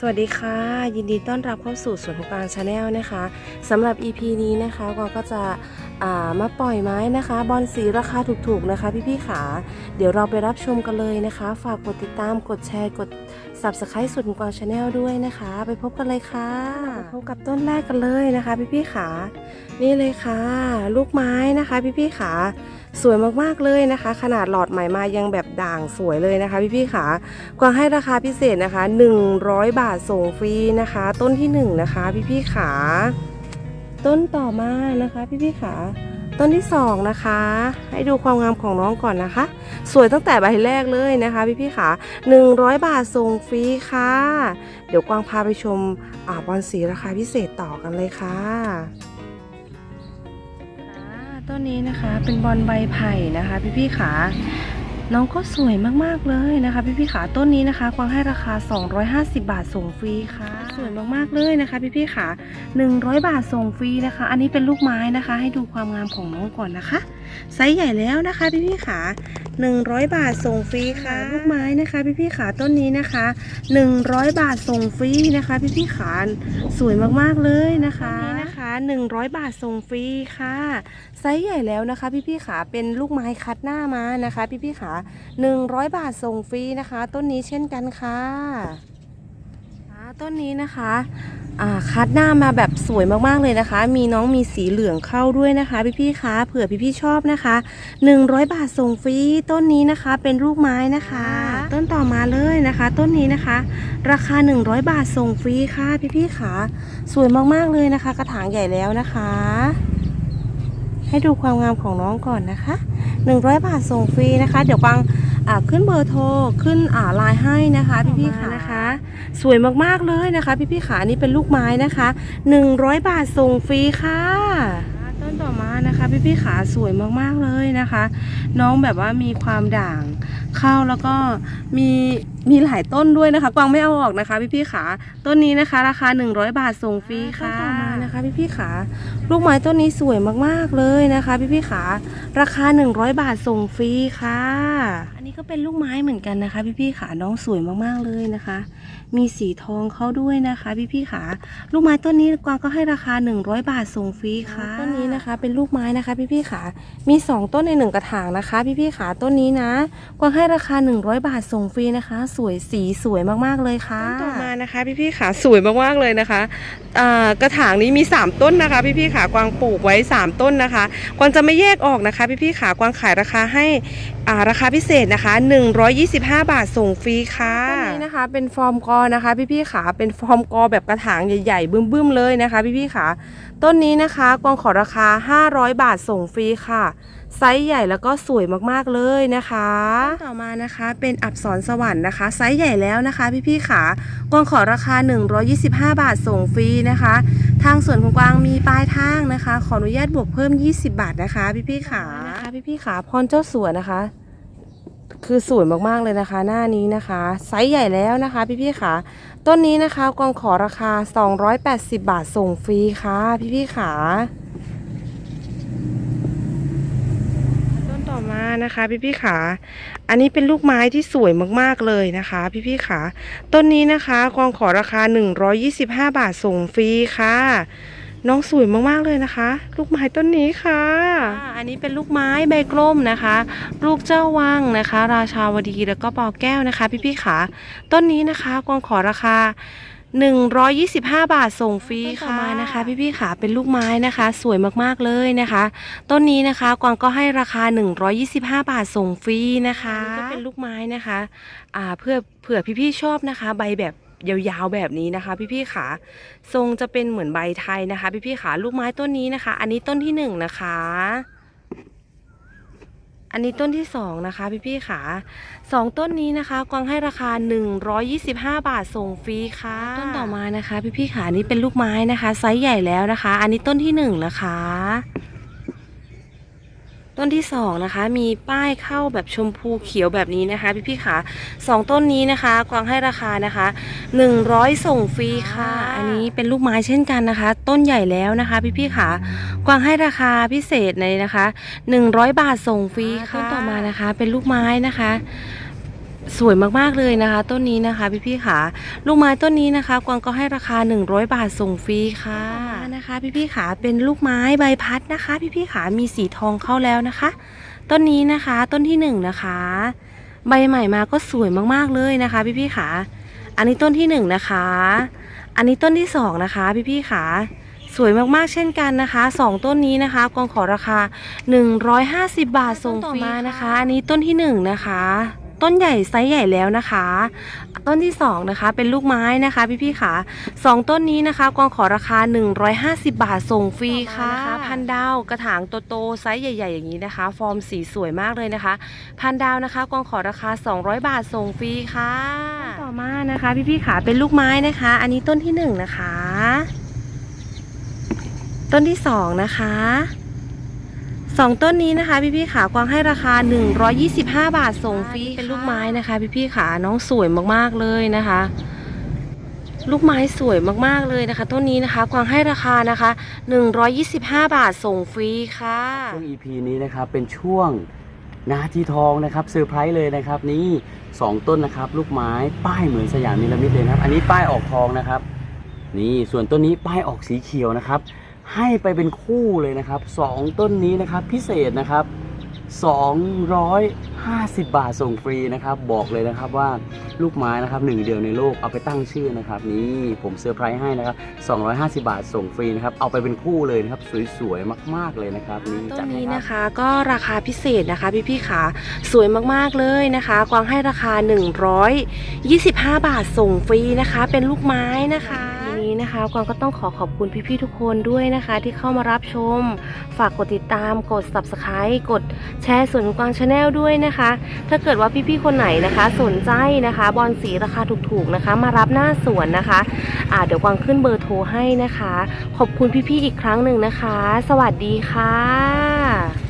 สวัสดีค่ะ ยินดีต้อนรับเข้าสู่สวนของกลางชาแนลนะคะสำหรับ EP นี้นะคะกวางก็จะอ่ามาปล่อยไม้นะคะ บอลสีราคาถูกๆนะคะ พี่ๆขาเดี๋ยวเราไปรับชมกันเลยนะคะ ฝากกดติดตามกดแชร์กด Subscribe สวนของกลางชาแนลด้วยนะคะ ไปพบกันเลยค่ะไปพบกับต้นแรกกันเลยนะคะ พี่ๆขานี่เลยค่ะ ลูกไม้นะคะ พี่ๆขา สวยมากๆเลยนะคะ ขนาดหลอดใหม่มายังแบบด่างสวยเลยนะคะพี่ๆขากวางให้ราคาพิเศษนะคะ 100 บาทส่งฟรีนะคะ ต้นที่1นะคะพี่ๆขาต้นต่อมานะคะพี่ๆขาต้นที่2นะคะ ให้ดูความงามของน้องก่อนนะคะ สวยตั้งแต่ใบแรกเลยนะคะพี่ๆขา100 บาทส่งฟรีค่ะ เดี๋ยวกวางพาไปชมอ่าบอลสีราคาพิเศษต่อกันเลยค่ะ ต้นนี้นะคะ เป็นบอลใบไผ่นะคะ พี่ๆขาน้องก็สวยมากๆเลยนะคะพี่พี่ๆขาต้นนี้นะคะกวางให้ราคา 250 บาทส่งฟรีค่ะ สวยมากๆเลยนะคะพี่พี่ๆขา100 บาทส่งฟรีนะคะ อันนี้เป็นลูกไม้นะคะ ให้ดูความงามของน้องก่อนนะคะไซส์ใหญ่แล้วนะคะ พี่พี่ๆขา 100 บาทส่งฟรีค่ะลูกไม้นะคะพี่พี่ๆขาต้นนี้นะคะ 100 บาทส่งฟรีนะคะ พี่พี่ๆขาสวยมากๆเลยนะคะต้นนี้นะคะ 100 บาทส่งฟรีค่ะไซส์ใหญ่แล้วนะคะ พี่พี่ๆขาเป็นลูกไม้คัดหน้ามานะคะ พี่พี่ๆขา100 บาทส่งฟรีนะคะ ต้นนี้เช่นกันค่ะอ่าต้นนี้นะคะ อ่าคัดหน้ามาแบบสวยมากๆเลยนะคะ มีน้องมีสีเหลืองเข้าด้วยนะคะพี่พี่ๆคะเผื่อพี่พี่ๆชอบนะคะ 100 บาทส่งฟรีต้นนี้นะคะเป็นลูกไม้นะคะ ต้นต่อมาเลยนะคะ ต้นนี้นะคะ ราคา 100 บาทส่งฟรีค่ะพี่พี่ๆขาสวยมากๆเลยนะคะ กระถางใหญ่แล้วนะคะ ให้ดูความงามของน้องก่อนนะคะ 100 บาทส่งฟรีนะคะ เดี๋ยวปัง ขึ้นเบอร์โทรขึ้นอ่าไลน์ให้นะคะ พี่พี่ๆขานะคะ สวยมากๆเลยนะคะ พี่พี่ๆขาอันนี้เป็นลูกไม้นะคะ 100 บาทส่งฟรีค่ะต้นต่อมานะคะ พี่พี่ๆขาสวยมากๆเลยนะคะ น้องแบบว่ามีความด่างเข้าแล้วก็มีมีหลายต้นด้วยนะคะกวางไม่เอาออกนะคะ พี่พี่ๆขาต้นนี้นะคะ ราคา 100 บาทส่งฟรีค่ะต้นต่อมานะคะพี่พี่ๆขาลูกไม้ต้นนี้สวยมากๆเลยนะคะ พี่พี่ๆขาราคา 100 บาทส่งฟรีค่ะอันนี้ ก็เป็นลูกไม้เหมือนกันนะคะพี่พี่ๆขาน้องสวยมากๆเลยนะคะ มีสีทองเข้าด้วยนะคะพี่พี่ๆขาลูกไม้ต้นนี้กวางก็ให้ราคา 100 บาทส่งฟรีค่ะต้นนี้ นะคะ เป็นลูกไม้นะคะ พี่พี่ๆขามี 2 ต้นในหนึ่งกระถางนะคะพี่พี่ๆขาต้นนี้นะ กวางให้ราคา 100 บาทส่งฟรีนะคะ สวยสีสวยมากๆเลยค่ะต่อมานะคะ พี่พี่ๆขาสวยมากๆเลยนะคะกระถางนี้มี 3 ต้นนะคะพี่พี่ๆขากวางปลูกไว้ 3 ต้นนะคะ กวางจะไม่แยกออกนะคะพี่พี่ๆขากวางขายราคาให้ราคาพิเศษนะคะ 125 บาทส่งฟรีค่ะ นนี้นะคะเป็นฟอร์มกอนะคะพี่พี่ๆขาเป็นฟอร์มกอแบบกระถางใหญ่ๆบึ้มๆเลยนะคะพี่พี่ๆขาต้นนี้นะคะกวางขอราคา 500 บาทส่งฟรีค่ะ ไซส์ใหญ่แล้วก็สวยมากๆเลยนะคะต่อมานะคะเป็นอับสรสวรรค์นะคะ ไซส์ใหญ่แล้วนะคะ พี่ๆขากวางขอราคา 125 บาทส่งฟรีนะคะ ทางส่วนของกวางมีปลายทางนะคะ ขออนุญาตบวกเพิ่ม 20 บาทนะคะ พี่ๆขานะคะพี่ๆขาพรเจ้าสัวนะคะ คือสวยมากๆเลยนะคะ หน้านี้นะคะ ไซส์ใหญ่แล้วนะคะพี่ๆขาต้นนี้นะคะกวางขอราคา 280 บาทส่งฟรีค่ะพี่ๆขาต้นต่อมานะคะพี่พี่ๆขาอันนี้เป็นลูกไม้ที่สวยมากๆเลยนะคะ พี่พี่ๆขาต้นนี้นะคะกวางขอราคา 125 บาทส่งฟรีค่ะ น้องสวยมากๆเลยนะคะ ลูกไม้ต้นนี้ค่ะ อันนี้เป็นลูกไม้ใบกลมนะคะ ลูกเจ้าวังนะคะ ราชาวดีแล้วก็ปอแก้วนะคะ พี่พี่ๆขาต้นนี้นะคะกวางขอราคา125 บาทส่งฟรีค่ะมานะคะ พี่พี่ๆขาเป็นลูกไม้นะคะ สวยมากๆเลยนะคะ ต้นนี้นะคะกวางก็ให้ราคา 125 บาทส่งฟรีนะคะก็เป็นลูกไม้นะคะอ่าเพื่อเผื่อพี่ๆชอบนะคะ ใบแบบ ยาวๆแบบนี้นะคะ พี่ๆขาทรงจะเป็นเหมือนใบไทยนะคะ พี่ๆขาลูกไม้ต้นนี้นะคะ อันนี้ต้นที่หนึ่งนะคะ อันนี้ต้นที่สองนะคะ พี่ๆขาสองต้นนี้นะคะกวางให้ราคา 125 บาทส่งฟรีค่ะ ต้นต่อมานะคะ พี่ๆขาอันนี้เป็นลูกไม้นะคะไซส์ใหญ่แล้วนะคะ อันนี้ต้นที่หนึ่งนะคะ ต้นที่สองนะคะมีป้ายเข้าแบบชมพูเขียวแบบนี้นะคะพี่ๆขาสองต้นนี้นะคะ กวางให้ราคานะคะ 100 ส่งฟรีค่ะ อันนี้เป็นลูกไม้เช่นกันนะคะ ต้นใหญ่แล้วนะคะ พี่ๆขากวางให้ราคาพิเศษเลยนะคะ 100 บาทส่งฟรีค่ะต้นต่อมานะคะ เป็นลูกไม้นะคะ สวยมากๆเลยนะคะ ต้นนี้นะคะพี่ๆค่ะลูกไม้ต้นนี้นะคะ กวางก็ให้ราคา 100 บาทส่งฟรีค่ะนะคะ พี่ๆค่ะเป็นลูกไม้ใบพัดนะคะ พี่ๆค่ะมีสีทองเข้าแล้วนะคะ ต้นนี้นะคะต้นที่หนึ่งนะคะ ใบใหม่มาก็สวยมากๆเลยนะคะ พี่ๆค่ะอันนี้ต้นที่หนึ่งนะคะ อันนี้ต้นที่สองนะคะ พี่ๆค่ะสวยมากๆเช่นกันนะคะสองต้นนี้นะคะกองขอราคา 150 บาทส่งฟรีมานะคะ อันนี้ต้นที่หนึ่งนะคะ ต้นใหญ่ไซส์ใหญ่แล้วนะคะ ต้นที่สองนะคะเป็นลูกไม้นะคะพี่ๆค่ะสองต้นนี้นะคะกองขอราคา 150 บาทส่งฟรีค่ะพันดาวกระถางโตๆไซส์ใหญ่ ๆ อย่างนี้นะคะ ฟอร์มสีสวยมากเลยนะคะ พันดาวนะคะกองขอราคา 200 บาทส่งฟรีค่ะต่อมานะคะพี่ๆค่ะเป็นลูกไม้นะคะ อันนี้ต้นที่หนึ่งนะคะ ต้นที่สองนะคะ สองต้นนี้นะคะ พี่ๆขากวางให้ราคา 125 บาทส่งฟรีเป็นลูกไม้นะคะ พี่ๆขาน้องสวยมากๆเลยนะคะ ลูกไม้สวยมากๆเลยนะคะ ต้นนี้นะคะกวางให้ราคานะคะ 125 บาทส่งฟรีค่ะช่วง EP นี้นะครับเป็นช่วงนาทีทองนะครับเซอร์ไพรส์เลยนะครับ นี่สองต้นนะครับ ลูกไม้ป้ายเหมือนสยามนิรมิตเลยนะครับ อันนี้ป้ายออกทองนะครับ นี่ส่วนต้นนี้ป้ายออกสีเขียวนะครับ ให้ไปเป็นคู่เลยนะครับสองต้นนี้นะครับพิเศษนะครับ 250 บาทส่งฟรีนะครับ บอกเลยนะครับว่าลูกไม้นะครับหนึ่งเดียวในโลกเอาไปตั้งชื่อนะครับ นี่ผมเซอร์ไพรส์ให้นะครับ 250 บาทส่งฟรีนะครับ เอาไปเป็นคู่เลยนะครับ สวยๆ มากๆเลยนะครับนี่ต้จันให้นี้ครับ นะคะก็ราคาพิเศษนะคะ พี่พี่ๆขาสวยมากๆเลยนะคะ กวางให้ราคา 125 บาทส่งฟรีนะคะ เป็นลูกไม้นะคะ นะคะกวางก็ต้องขอขอบคุณพี่ๆทุกคนด้วยนะคะ ที่เข้ามารับชม ฝากกดติดตามกด subscribe กดแชร์ส่วนกวางชาแนลด้วยนะคะ ถ้าเกิดว่าพี่ๆคนไหนนะคะ สนใจนะคะ บอลสีราคาถูกๆนะคะ มารับหน้าสวนนะคะอ่าเดี๋ยวกวางขึ้นเบอร์โทรให้นะคะ ขอบคุณพี่ๆอีกครั้งหนึ่งนะคะ สวัสดีค่ะ